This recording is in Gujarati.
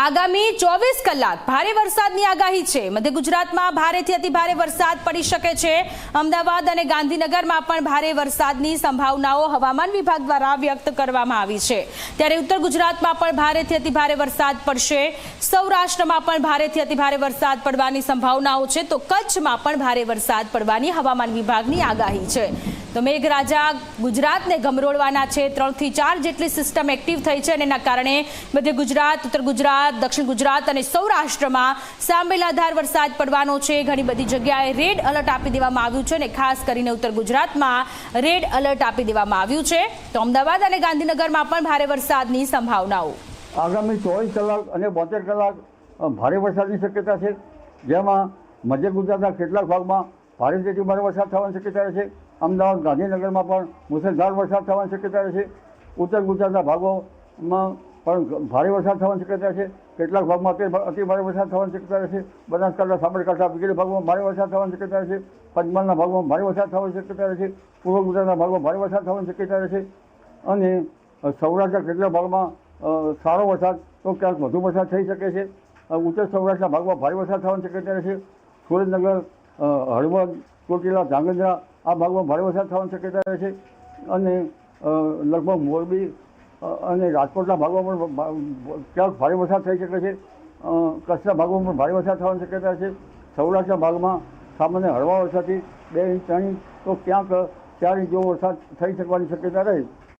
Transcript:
આગામી ચોવીસ કલાક ભારે વરસાદની આગાહી છે. મધ્ય ગુજરાતમાં ભારેથી અતિ ભારે વરસાદ પડી શકે છે. અમદાવાદ અને ગાંધીનગરમાં પણ ભારે વરસાદની સંભાવનાઓ હવામાન વિભાગ દ્વારા વ્યક્ત કરવામાં આવી છે. ત્યારે ઉત્તર ગુજરાતમાં પણ ભારેથી અતિ ભારે વરસાદ પડશે. સૌરાષ્ટ્રમાં પણ ભારેથી અતિ ભારે વરસાદ પડવાની સંભાવનાઓ છે. તો કચ્છમાં પણ ભારે વરસાદ પડવાની હવામાન વિભાગની આગાહી છે. તો મેઘરાજા ગુજરાતને ગમરોળવાના છે. ત્રણથી ચાર જેટલી સિસ્ટમ એક્ટિવ થઈ છે અને એના કારણે મધ્ય ગુજરાત, ઉત્તર ગુજરાત, દક્ષિણ ગુજરાત અને સૌરાષ્ટ્રમાં સાંભેલાધાર વરસાદ પડવાનો છે. ઘણી બધી જગ્યાએ રેડ એલર્ટ આપી દેવામાં આવ્યું છે અને ખાસ કરીને ઉત્તર ગુજરાતમાં રેડ એલર્ટ આપી દેવામાં આવ્યું છે. તો અમદાવાદ અને ગાંધીનગરમાં પણ ભારે વરસાદની સંભાવનાઓ. આગામી ચોવીસ કલાક અને બોતેર કલાક ભારે વરસાદની શક્યતા છે. જેમાં મધ્ય ગુજરાતના કેટલાક ભાગમાં ભારેથી ભારે વરસાદ થવાની શક્યતા છે. અમદાવાદ ગાંધીનગરમાં પણ મુસળધાર વરસાદ થવાની શક્યતા છે ઉત્તર ગુજરાતના ભાગોમાં પણ ભારે વરસાદ થવાની શક્યતા છે કેટલાક ભાગમાં અતિ ભારે વરસાદ થવાની શક્યતા છે બનાસકાંઠા, સાબરકાંઠા વગેરે ભાગોમાં ભારે વરસાદ થવાની શક્યતા છે પંચમહાલના ભાગમાં ભારે વરસાદ થવાની શક્યતા છે પૂર્વ ગુજરાતના ભાગમાં ભારે વરસાદ થવાની શક્યતા છે અને સૌરાષ્ટ્રના કેટલાક ભાગમાં સારો વરસાદ, તો ક્યાંક વધુ વરસાદ થઈ શકે છે. ઉત્તર સૌરાષ્ટ્રના ભાગમાં ભારે વરસાદ થવાની શક્યતા છે સુરેન્દ્રનગર હળવદ ચોટીલા ધાંગધ્રા આ ભાગમાં ભારે વરસાદ થવાની શક્યતા રહે છે અને લગભગ મોરબી અને રાજકોટના ભાગમાં પણ ક્યાંક ભારે વરસાદ થઈ શકે છે. કચ્છના ભાગમાં પણ ભારે વરસાદ થવાની શક્યતા છે. સૌરાષ્ટ્રના ભાગમાં સામાન્ય હળવા વરસાદથી બે ઇંચ, ત્રણ ઇંચ, તો ક્યાંક ચાર ઇંચ જેવો વરસાદ થઈ શકવાની શક્યતા રહે.